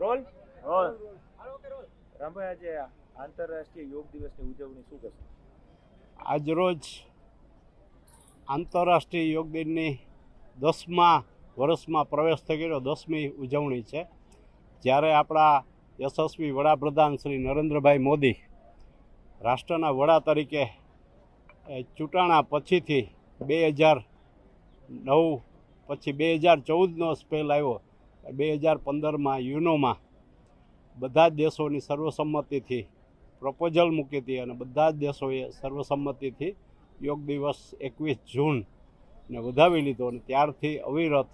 Role? Rambhai આજે આંતરરાષ્ટ્રીય યોગ દિવસની ઉજવણી શું કહેશો આજરોજ આંતરરાષ્ટ્રીય યોગ દિનની દસમા વર્ષમાં પ્રવેશ થઈ ગયેલો દસમી ઉજવણી છે. જ્યારે આપણા યશસ્વી વડાપ્રધાન શ્રી નરેન્દ્રભાઈ મોદી રાષ્ટ્રના વડા તરીકે એ ચૂંટાણા પછીથી બે હજાર નવ પછી બે હજાર ચૌદનો સ્પેલ આવ્યો. બે હજાર પંદરમાં યુનોમાં બધા જ દેશોની સર્વસંમતિથી પ્રપોઝલ મૂકી હતી અને બધા જ દેશોએ સર્વસંમતિથી યોગ દિવસ એકવીસ જૂનને વધાવી લીધો અને ત્યારથી અવિરત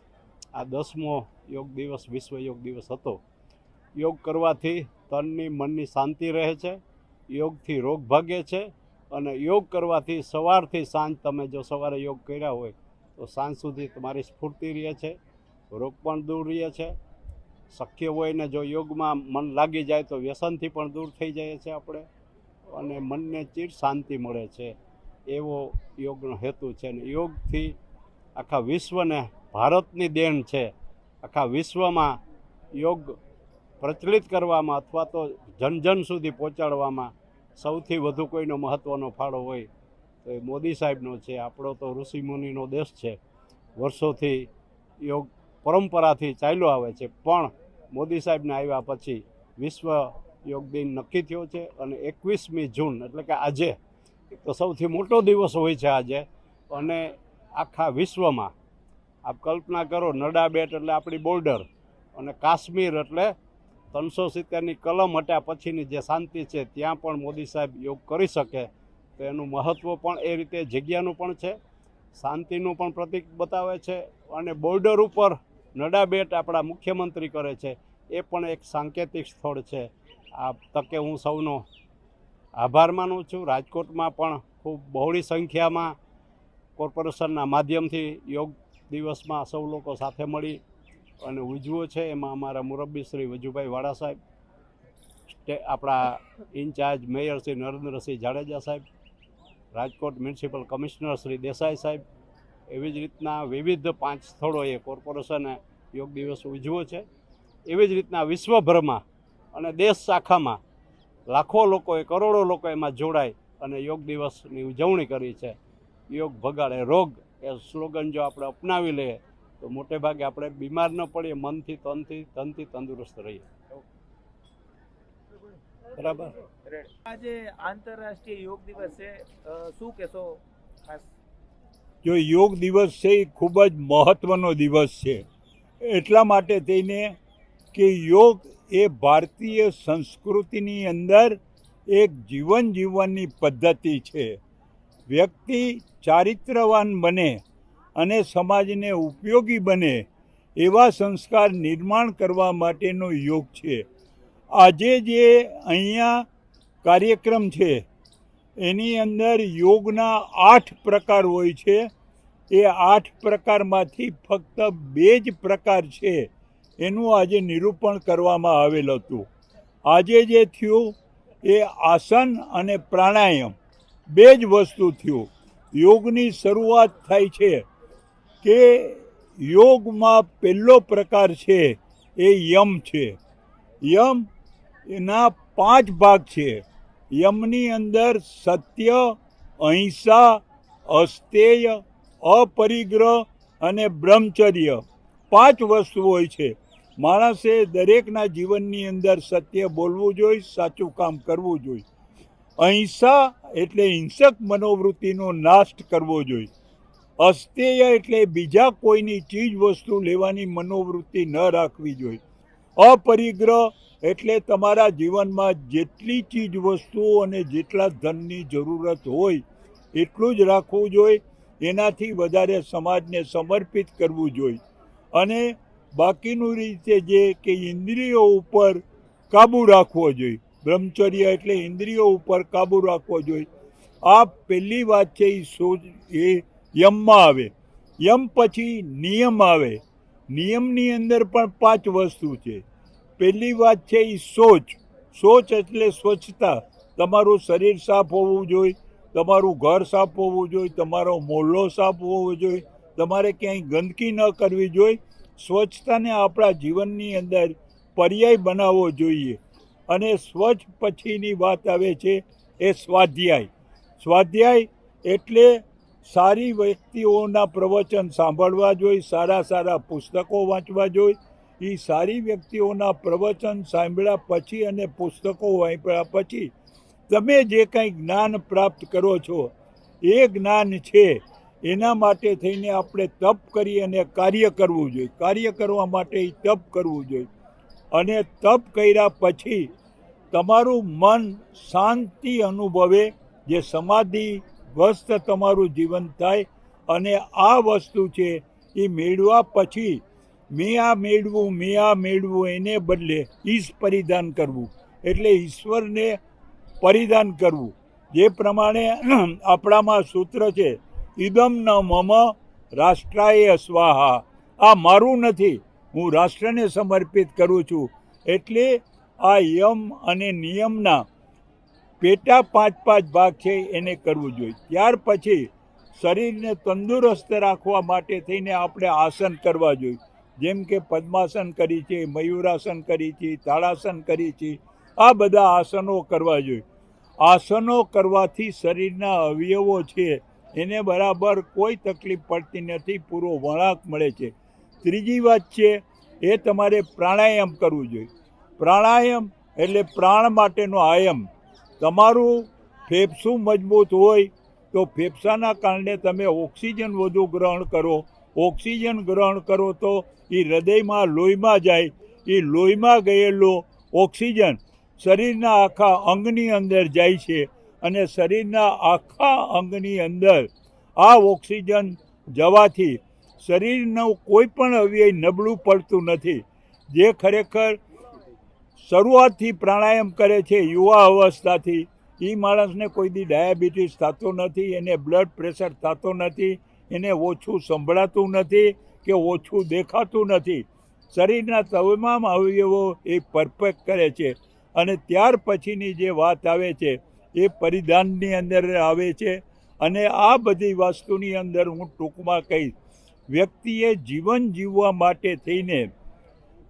આ દસમો યોગ દિવસ, વિશ્વ યોગ દિવસ હતો. યોગ કરવાથી તનની મનની શાંતિ રહે છે, યોગથી રોગ ભાગે છે અને યોગ કરવાથી સવારથી સાંજ તમે જો સવારે યોગ કર્યા હોય તો સાંજ સુધી તમારી સ્ફૂર્તિ રહે છે. રોગ પણ દૂર રહે છે. શક્ય હોય ને જો યોગમાં મન લાગી જાય તો વ્યસનથી પણ દૂર થઈ જાય છે આપણે અને મનને ચીર શાંતિ મળે છે. એવો યોગનો હેતુ છે ને યોગથી આખા વિશ્વને ભારતની દેન છે. આખા વિશ્વમાં યોગ પ્રચલિત કરવામાં અથવા તો જન જન સુધી પહોંચાડવામાં સૌથી વધુ કોઈનો મહત્ત્વનો ફાળો હોય તો એ મોદી સાહેબનો છે. આપણો તો ઋષિમુનિનો દેશ છે. વર્ષોથી યોગ પરંપરાથી ચાલ્યો આવે છે. પણ મોદી સાહેબને આવ્યા પછી વિશ્વ યોગ દિન નક્કી થયો છે અને એકવીસમી જૂન એટલે કે આજે, તો સૌથી મોટો દિવસ હોય છે આજે. અને આખા વિશ્વમાં આપ કલ્પના કરો, નડા બેટ એટલે આપણી બોર્ડર અને કાશ્મીર એટલે ત્રણસો સિત્તેરની કલમ હટ્યા પછીની જે શાંતિ છે, ત્યાં પણ મોદી સાહેબ યોગ કરી શકે. તો એનું મહત્ત્વ પણ એ રીતે જગ્યાનું પણ છે. શાંતિનું પણ પ્રતીક બતાવે છે અને બોર્ડર ઉપર નડા બેટ આપણા મુખ્યમંત્રી કરે છે, એ પણ એક સાંકેતિક સ્થળ છે. આ તકે હું સૌનો આભાર માનું છું. રાજકોટમાં પણ ખૂબ બહોળી સંખ્યામાં કોર્પોરેશનના માધ્યમથી યોગ દિવસમાં સૌ લોકો સાથે મળી અને ઉજવો છે. એમાં અમારા મુરબ્બી શ્રી વજુભાઈ વાડા સાહેબ આપણા in charge mayor Shri Narendrasinh Jadeja સાહેબ, રાજકોટ મ્યુનિસિપલ કમિશનર શ્રી દેસાઈ સાહેબ, એવી જ રીતના વિવિધ પાંચ સ્થળોએ કોર્પોરેશને યોગ દિવસ ઉજવો છે. એવી જ રીતના વિશ્વભરમાં અને દેશ શાખામાં લાખો લોકોએ કરોડો લોકો એમાં જોડાય અને યોગ દિવસની ઉજવણી કરી છે. યોગ ભગાડે રોગ એ સ્લોગન જો આપણે અપનાવી લઈએ તો મોટે ભાગે આપણે બીમાર ન પડીએ મનથી તનથી તનથી તંદુરસ્ત રહીએ. બરાબર? આજે આંતરરાષ્ટ્રીય યોગ દિવસ છે. શું કહેશો ખાસ? જો યોગ દિવસ છે એ ખૂબ જ મહત્ત્વનો દિવસ છે. એટલા માટે થઈને કે યોગ એ ભારતીય સંસ્કૃતિની અંદર એક જીવન જીવવાની પદ્ધતિ છે. વ્યક્તિ ચારિત્રવાન બને અને સમાજને ઉપયોગી બને એવા સંસ્કાર નિર્માણ કરવા માટેનો યોગ છે. આજે જે અહીંયા કાર્યક્રમ છે, એની અંદર યોગના આઠ પ્રકાર હોય છે. એ આઠ પ્રકારમાંથી ફક્ત બે જ પ્રકાર છે એનું આજે નિરૂપણ કરવામાં આવેલ હતું. આજે જે થયું એ આસન અને પ્રાણાયામ બે જ વસ્તુ થયું. યોગની શરૂઆત થાય છે કે યોગમાં પહેલો પ્રકાર છે એ યમ છે. યમ એના પાંચ ભાગ છે. યમની અંદર સત્ય, અહિંસા, અસ્તેય અપરિગ્રહ અને બ્રહ્મચર્ય પાંચ વસ્તુ હોય છે. માણસે દરેકના જીવનની અંદર સત્ય બોલવું જોઈએ, સાચું કામ કરવું જોઈએ. અહિંસા એટલે હિંસક મનોવૃત્તિનો નાશ કરવો જોઈએ. અસ્તેય એટલે બીજા કોઈની ચીજ વસ્તુ લેવાની મનોવૃત્તિ ન રાખવી જોઈએ. અપરિગ્રહ એટલે તમારા જીવનમાં જેટલી ચીજ વસ્તુઓ અને જેટલા ધનની જરૂરત હોય, એટલું જ રાખવું જોઈએ. એનાથી વધારે સમાજને સમર્પિત કરવું જોઈએ. અને બાકીનું રીતે જે કે ઇન્દ્રિયો ઉપર કાબુ રાખવો જોઈએ. બ્રહ્મચર્ય એટલે ઇન્દ્રિયો ઉપર કાબુ રાખવો જોઈએ. આ પહેલી વાત છે એ સોચ એ યમમાં આવે. યમ પછી નિયમ આવે. નિયમની અંદર પણ પાંચ વસ્તુ છે. પહેલી વાત છે એ સોચ સોચ એટલે સ્વચ્છતા. તમારું શરીર સાફ હોવું જોઈએ. તમારું ઘર સાફ હોવું જોઈએ, તમારો મોહલ્લો સાફ હોવો જોઈએ, તમારે ક્યાંય ગંદકી ન કરવી જોઈએ. સ્વચ્છતાને આપણા જીવનની અંદર પર્યાય બનાવવો જોઈએ. અને સ્વચ્છ પછીની વાત આવે છે એ સ્વાધ્યાય. સ્વાધ્યાય એટલે સારી વ્યક્તિઓના પ્રવચન સાંભળવા જોઈએ, સારા સારા પુસ્તકો વાંચવા જોઈએ. એ સારી વ્યક્તિઓના પ્રવચન સાંભળ્યા પછી અને પુસ્તકો વાંચ્યા પછી તમે જે કંઈ જ્ઞાન પ્રાપ્ત કરો છો, એ જ્ઞાન છે. એના માટે થઈને આપણે તપ કરી અને કાર્ય કરવું જોઈએ. કાર્ય કરવા માટે તપ કરવું જોઈએ. અને તપ કર્યા પછી તમારું મન શાંતિ અનુભવે, જે સમાધિ વસ્ત તમારું જીવન થાય અને આ વસ્તુ છે એ મેળવા પછી મેં આ મેળવું, મેં આ મેળવું, એને બદલે ઈશ પરિધાન કરવું. એટલે ઈશ્વરને પરિધાન કરવું. જે પ્રમાણે આપણામાં સૂત્ર છે, ઇદમ ન મમ રાષ્ટ્રાય સ્વાહા. આ મારું નથી. હું રાષ્ટ્રને સમર્પિત કરું છું. એટલે આ યમ અને નિયમના પેટા પાંચ પાંચ ભાગ છે, એને કરવું જોઈએ. ત્યાર પછી શરીરને તંદુરસ્ત રાખવા માટે થઈને આપણે આસન કરવા જોઈએ. જેમ કે પદ્માસન કરી છે, મયુરાસન કરી છે, તાળાસન કરી છે આ બધા આસનો કરવા જોઈએ. આસનો કરવાથી શરીરના અવયવો છે, એને બરાબર કોઈ તકલીફ પડતી નથી, પૂરો વળાંક મળે છે. ત્રીજી વાત છે, એ તમારે પ્રાણાયામ કરવું જોઈએ. પ્રાણાયામ એટલે પ્રાણ માટેનો આયમ. તમારું ફેફસું મજબૂત હોય તો ફેફસાના કારણે તમે ઓક્સિજન વધુ ગ્રહણ કરો. ઓક્સિજન ગ્રહણ કરો તો એ હૃદયમાં લોહીમાં જાય. એ લોહીમાં ગયેલો ઓક્સિજન શરીરના આખા અંગની અંદર જાય છે અને શરીરના આખા અંગની અંદર આ ઓક્સિજન જવાથી શરીરનું કોઈ પણ અવયવ નબળું પડતું નથી. જે ખરેખર શરૂઆતથી પ્રાણાયામ કરે છે, યુવા અવસ્થાથી. એ માણસને કોઈ દી ડાયાબિટીસ થતો નથી, એને બ્લડ પ્રેશર થતો નથી, એને ઓછું સંભળાતું નથી કે ઓછું દેખાતું નથી. શરીરના તમામ અવયવો એ પરફેક્ટ કરે છે. અને ત્યાર પછીની જે વાત આવે છે, એ પરિધાનની અંદર આવે છે. અને આ બધી વસ્તુની અંદર હું ટૂંકમાં કહીશ, વ્યક્તિએ જીવન જીવવા માટે થઈને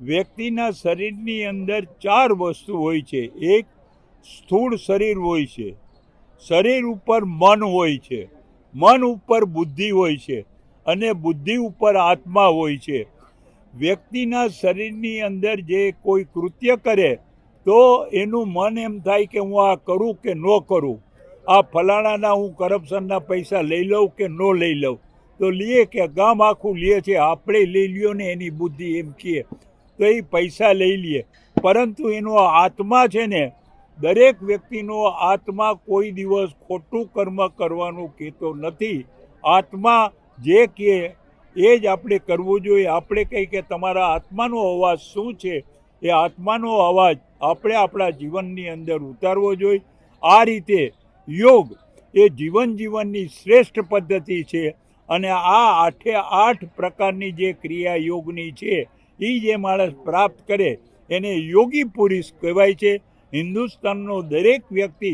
વ્યક્તિના શરીરની અંદર ચાર વસ્તુ હોય છે. એક, સ્થૂળ શરીર હોય છે. શરીર ઉપર મન હોય છે. મન ઉપર બુદ્ધિ હોય છે અને બુદ્ધિ ઉપર આત્મા હોય છે. વ્યક્તિના શરીરની અંદર જે કોઈ કૃત્ય કરે તો એનું મન એમ થાય કે હું આ કરું કે ન કરું? આ ફલાણાના હું કરપ્શનના પૈસા લઈ લઉં કે ન લઈ લઉં? તો લઈએ કે ગામ આખું લઈએ છે, આપણે લઈ લ્યો ને એની બુદ્ધિ એમ છીએ તો એ પૈસા લઈ લઈએ પરંતુ એનો આત્મા છે ને, દરેક વ્યક્તિનો આત્મા કોઈ દિવસ ખોટું કર્મ કરવાનું કહેતો નથી. આત્મા જે કહે એ જ આપણે કરવું જોઈએ. આપણે કહીએ કે તમારા આત્માનો અવાજ શું છે? એ આત્માનો અવાજ આપણે આપણા જીવનની અંદર ઉતારવો જોઈએ. આ રીતે યોગ એ જીવન જીવનની શ્રેષ્ઠ પદ્ધતિ છે અને આ આઠે આઠ પ્રકારની જે ક્રિયા યોગની છે એ જે માણસ પ્રાપ્ત કરે, એને યોગી પુરુષ કહેવાય છે. હિન્દુસ્તાનનો દરેક વ્યક્તિ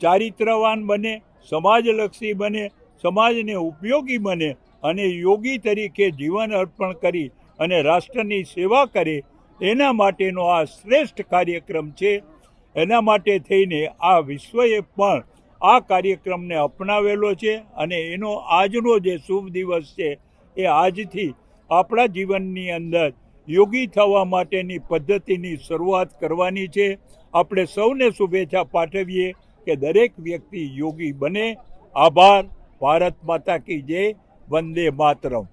ચારિત્રવાન બને, સમાજલક્ષી બને, સમાજને ઉપયોગી બને અને યોગી તરીકે જીવન અર્પણ કરી અને રાષ્ટ્રની સેવા કરે એના માટેનો આ શ્રેષ્ઠ કાર્યક્રમ છે. એના માટે થઈને આ વિશ્વએ પણ આ કાર્યક્રમને અપનાવેલો છે અને એનો આજનો જે શુભ દિવસ છે એ આજથી આપણા જીવનની અંદર યોગી થવા માટેની પદ્ધતિની શરૂઆત કરવાની છે. આપણે સૌને શુભેચ્છા પાઠવીએ કે દરેક વ્યક્તિ યોગી બને. આભાર. ભારત માતા કી જય. વંદે માતરમ.